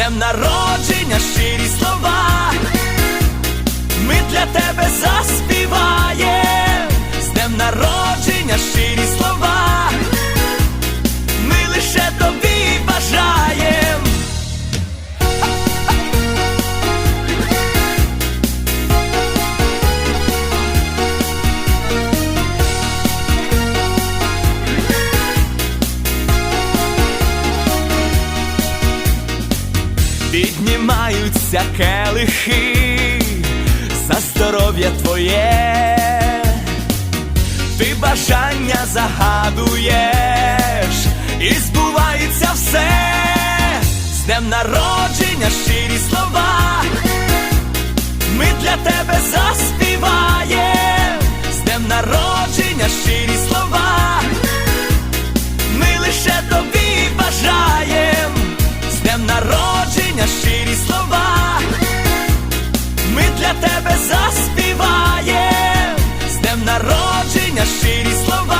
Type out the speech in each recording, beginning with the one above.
днем народження щирі слова. Піднімаються келихи за здоров'я твоє, ти бажання загадуєш, і збувається все, з днем народження щирі слова. Щирі слова.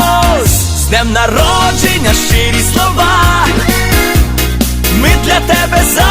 з днем народження щирі слова. Ми для тебе заспіваєм,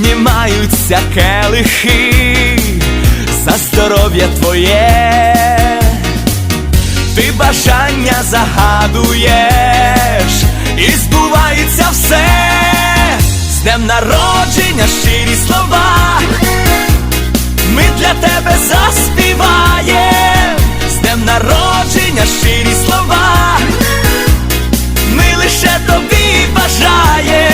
піднімаються келихи за здоров'я твоє, ти бажання загадуєш, і збувається все, з днем народження щирі слова, ми для тебе заспіваєм, з днем народження щирі слова, ми лише тобі бажаємо.